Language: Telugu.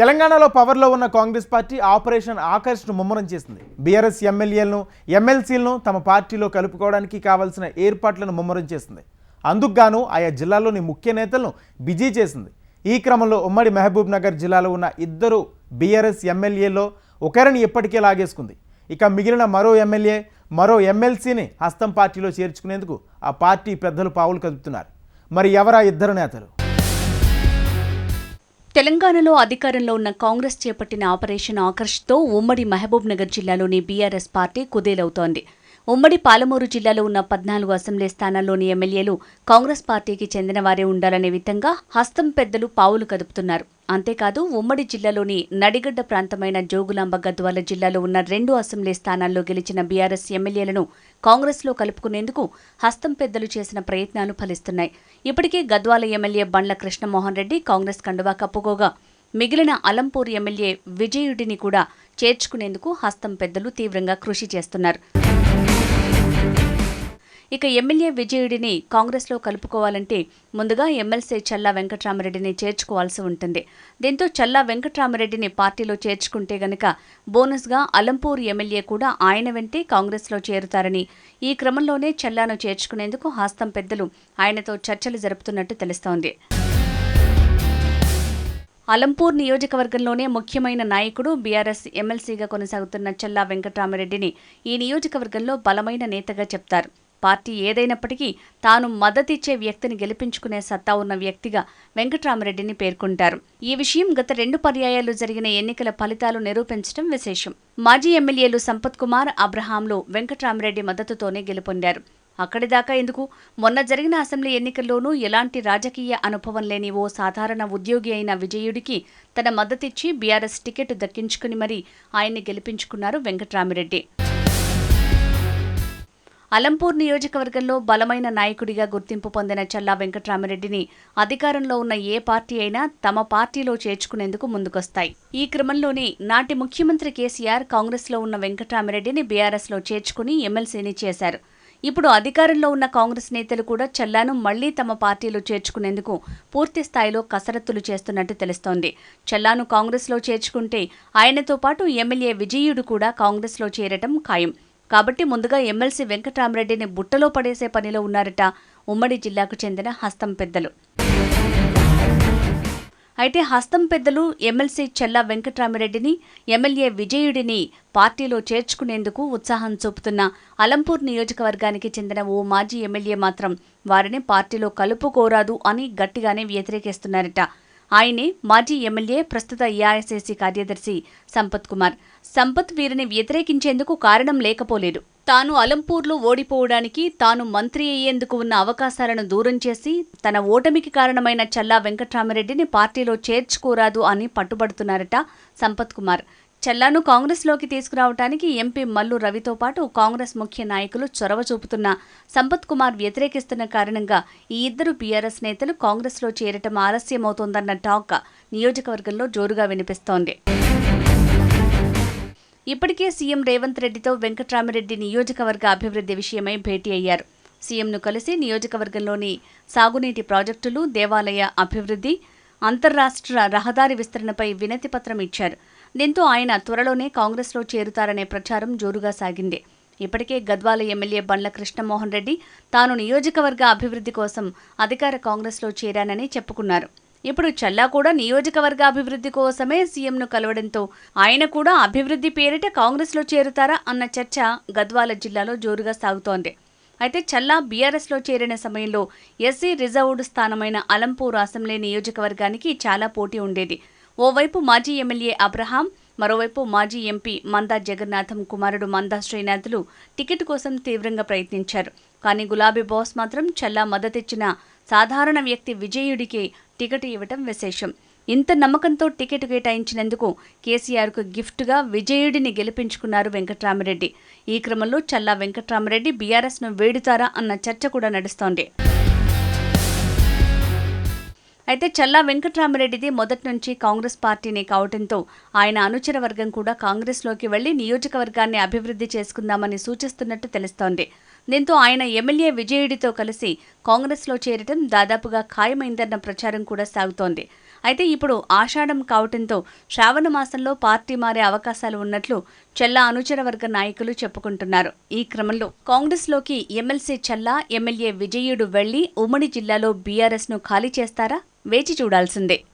తెలంగాణలో పవర్లో ఉన్న కాంగ్రెస్ పార్టీ ఆపరేషన్ ఆకర్ష్ను ముమ్మరం చేసింది. బీఆర్ఎస్ ఎమ్మెల్యేలను ఎమ్మెల్సీలను తమ పార్టీలో కలుపుకోవడానికి కావాల్సిన ఏర్పాట్లను ముమ్మరం చేసింది. అందుకు గాను ఆయా జిల్లాలోని ముఖ్య నేతలను బిజీ చేసింది. ఈ క్రమంలో ఉమ్మడి మహబూబ్ నగర్ జిల్లాలో ఉన్న ఇద్దరు బీఆర్ఎస్ ఎమ్మెల్యేలో ఒకరిని ఇప్పటికే లాగేసుకుంది. ఇక మిగిలిన మరో ఎమ్మెల్యే మరో ఎమ్మెల్సీని హస్తం పార్టీలో చేర్చుకునేందుకు ఆ పార్టీ పెద్దలు పావులు కదుపుతున్నారు. మరి ఎవరా ఇద్దరు నేతలు? తెలంగాణలో అధికారంలో ఉన్న కాంగ్రెస్ చేపట్టిన ఆపరేషన్ ఆకర్ష్తో ఉమ్మడి మహబూబ్ నగర్ జిల్లాలోని బీఆర్ఎస్ పార్టీ కుదేలవుతోంది. ఉమ్మడి పాలమూరు జిల్లాలో ఉన్న పద్నాలుగు అసెంబ్లీ స్థానాల్లోని ఎమ్మెల్యేలు కాంగ్రెస్ పార్టీకి చెందిన వారే ఉండాలనే విధంగా హస్తం పెద్దలు పావులు కదుపుతున్నారు. అంతేకాదు ఉమ్మడి జిల్లాలోని నడిగడ్డ ప్రాంతమైన జోగులాంబ గద్వాల జిల్లాలో ఉన్న రెండు అసెంబ్లీ స్థానాల్లో గెలిచిన బీఆర్ఎస్ ఎమ్మెల్యేలను కాంగ్రెస్లో కలుపుకునేందుకు హస్తం పెద్దలు చేసిన ప్రయత్నాలు ఫలిస్తున్నాయి. ఇప్పటికే గద్వాల ఎమ్మెల్యే బండ్ల కృష్ణమోహన్ రెడ్డి కాంగ్రెస్ కండువా కప్పుకోగా మిగిలిన అలంపూర్ ఎమ్మెల్యే విజయుడిని కూడా చేర్చుకునేందుకు హస్తం పెద్దలు తీవ్రంగా కృషి చేస్తున్నారు. ఇక ఎమ్మెల్యే విజయుడిని కాంగ్రెస్లో కలుపుకోవాలంటే ముందుగా ఎమ్మెల్సీ చల్లా వెంకట్రామరెడ్డిని చేర్చుకోవాల్సి ఉంటుంది. దీంతో చల్లా వెంకట్రామరెడ్డిని పార్టీలో చేర్చుకుంటే గనక బోనస్గా అలంపూర్ ఎమ్మెల్యే కూడా ఆయన వెంటే కాంగ్రెస్లో చేరుతారని ఈ క్రమంలోనే చల్లాను చేర్చుకునేందుకు హాస్తం పెద్దలు ఆయనతో చర్చలు జరుపుతున్నట్టు తెలుస్తోంది. అలంపూర్ నియోజకవర్గంలోనే ముఖ్యమైన నాయకుడు బీఆర్ఎస్ ఎమ్మెల్సీగా కొనసాగుతున్న చల్లా వెంకట్రామరెడ్డిని ఈ నియోజకవర్గంలో బలమైన నేతగా చెప్తారు. పార్టీ ఏదైనప్పటికీ తాను మద్దతిచ్చే వ్యక్తిని గెలిపించుకునే సత్తా ఉన్న వ్యక్తిగా వెంకట్రామరెడ్డిని పేర్కొంటారు. ఈ విషయం గత రెండు పర్యాయాలు జరిగిన ఎన్నికల ఫలితాలు నిరూపించడం విశేషం. మాజీ ఎమ్మెల్యేలు సంపత్ కుమార్ అబ్రహాంలు వెంకట్రామరెడ్డి మద్దతుతోనే గెలుపొందారు. అక్కడిదాకా ఎందుకు? మొన్న జరిగిన అసెంబ్లీ ఎన్నికల్లోనూ ఎలాంటి రాజకీయ అనుభవం లేని ఓ సాధారణ ఉద్యోగి అయిన విజయుడికి తన మద్దతిచ్చి బీఆర్ఎస్ టికెట్ దక్కించుకుని మరీ ఆయన్ని గెలిపించుకున్నారు వెంకట్రామిరెడ్డి. అలంపూర్ నియోజకవర్గంలో బలమైన నాయకుడిగా గుర్తింపు పొందిన చల్లా వెంకట్రామిరెడ్డిని అధికారంలో ఉన్న ఏ పార్టీ అయినా తమ పార్టీలో చేర్చుకునేందుకు ముందుకొస్తాయి. ఈ క్రమంలోనే నాటి ముఖ్యమంత్రి కేసీఆర్ కాంగ్రెస్లో ఉన్న వెంకట్రామిరెడ్డిని బీఆర్ఎస్లో చేర్చుకుని ఎమ్మెల్సీని చేశారు. ఇప్పుడు అధికారంలో ఉన్న కాంగ్రెస్ నేతలు కూడా చల్లాను మళ్ళీ తమ పార్టీలో చేర్చుకునేందుకు పూర్తి స్థాయిలో కసరత్తులు చేస్తున్నట్టు తెలుస్తోంది. చల్లాను కాంగ్రెస్లో చేర్చుకుంటే ఆయనతో పాటు ఎమ్మెల్యే విజయుడు కూడా కాంగ్రెస్లో చేరటం ఖాయం. కాబట్టి ముందుగా ఎమ్మెల్సీ వెంకటరామరెడ్డిని బుట్టలో పడేసే పనిలో ఉన్నారట ఉమ్మడి జిల్లాకు చెందిన హస్తం పెద్దలు. అయితే హస్తం పెద్దలు ఎమ్మెల్సీ చెల్లా వెంకటరామరెడ్డిని ఎమ్మెల్యే విజయుడిని పార్టీలో చేర్చుకునేందుకు ఉత్సాహం చూపుతున్న అలంపూర్ నియోజకవర్గానికి చెందిన ఓ మాజీ ఎమ్మెల్యే మాత్రం వారిని పార్టీలో కలుపుకోరాదు అని గట్టిగానే వ్యతిరేకిస్తున్నారట. ఆయనే మాజీ ఎమ్మెల్యే ప్రస్తుత ఏఐసిసి కార్యదర్శి సంపత్ కుమార్. సంపత్ వీరిని వ్యతిరేకించేందుకు కారణం లేకపోలేదు. తాను అలంపూర్లో ఓడిపోవడానికి తాను మంత్రి అయ్యేందుకు ఉన్న అవకాశాలను దూరం చేసి తన ఓటమికి కారణమైన చల్లా వెంకట్రామరెడ్డిని పార్టీలో చేర్చుకోరాదు అని పట్టుబడుతున్నారట సంపత్ కుమార్. చల్లాను కాంగ్రెస్లోకి తీసుకురావడానికి ఎంపీ మల్లు రవితో పాటు కాంగ్రెస్ ముఖ్య నాయకులు చొరవ చూపుతున్న. సంపత్ కుమార్ వ్యతిరేకిస్తున్న కారణంగా ఈ ఇద్దరు బీఆర్ఎస్ నేతలు కాంగ్రెస్లో చేరటం ఆలస్యమవుతోందన్న టాక్ నియోజకవర్గంలో జోరుగా వినిపిస్తోంది. ఇప్పటికే సీఎం రేవంత్ రెడ్డితో వెంకట్రామిరెడ్డి నియోజకవర్గ అభివృద్ధి విషయమై భేటీ అయ్యారు. సీఎంను కలిసి నియోజకవర్గంలోని సాగునీటి ప్రాజెక్టులు దేవాలయ అభివృద్ధి అంతర్రాష్ట్ర రహదారి విస్తరణపై వినతిపత్రం ఇచ్చారు. దీంతో ఆయన త్వరలోనే కాంగ్రెస్లో చేరుతారనే ప్రచారం జోరుగా సాగింది. ఇప్పటికే గద్వాల ఎమ్మెల్యే బండ్ల కృష్ణమోహన్ రెడ్డి తాను నియోజకవర్గ అభివృద్ధి కోసం అధికార కాంగ్రెస్లో చేరానని చెప్పుకున్నారు. ఇప్పుడు చల్లా కూడా నియోజకవర్గ అభివృద్ధి కోసమే సీఎంను కలవడంతో ఆయన కూడా అభివృద్ధి పేరిట కాంగ్రెస్లో చేరుతారా అన్న చర్చ గద్వాల జిల్లాలో జోరుగా సాగుతోంది. అయితే చల్లా బీఆర్ఎస్లో చేరిన సమయంలో ఎస్సీ రిజర్వ్డ్ స్థానమైన అలంపూర్ అసెంబ్లీ నియోజకవర్గానికి చాలా పోటీ ఉండేది. ఓవైపు మాజీ ఎమ్మెల్యే అబ్రహాం మరోవైపు మాజీ ఎంపీ మందా జగన్నాథం కుమారుడు మందా శ్రీనాథులు టికెట్ కోసం తీవ్రంగా ప్రయత్నించారు. కానీ గులాబీ బాస్ మాత్రం చల్లా మద్దతిచ్చిన సాధారణ వ్యక్తి విజయుడికి టికెట్ ఇవ్వటం విశేషం. ఇంత నమ్మకంతో టికెట్ కేటాయించినందుకు కేసీఆర్కు గిఫ్ట్గా విజయుడిని గెలిపించుకున్నారు వెంకట్రామరెడ్డి. ఈ క్రమంలో చల్లా వెంకట్రామరెడ్డి బీఆర్ఎస్ను వేడుతారా అన్న చర్చ కూడా నడుస్తోంది. అయితే చల్లా వెంకట్రామరెడ్డిది మొదటి నుంచి కాంగ్రెస్ పార్టీనే కావడంతో ఆయన అనుచర వర్గం కూడా కాంగ్రెస్లోకి వెళ్ళి నియోజకవర్గాన్ని అభివృద్ధి చేసుకుందామని సూచిస్తున్నట్టు తెలుస్తోంది. దీంతో ఆయన ఎమ్మెల్యే విజయుడితో కలిసి కాంగ్రెస్లో చేరటం దాదాపుగా ఖాయమైందన్న ప్రచారం కూడా సాగుతోంది. అయితే ఇప్పుడు ఆషాఢం కావటంతో శ్రావణ మాసంలో పార్టీ మారే అవకాశాలు ఉన్నట్లు చెల్లా అనుచర వర్గ నాయకులు చెప్పుకుంటున్నారు. ఈ క్రమంలో కాంగ్రెస్లోకి ఎమ్మెల్సీ చెల్లా ఎమ్మెల్యే విజయుడు వెళ్ళి ఉమ్మడి జిల్లాలో బీఆర్ఎస్ను ఖాళీ చేస్తారా? వేచి చూడాల్సిందే.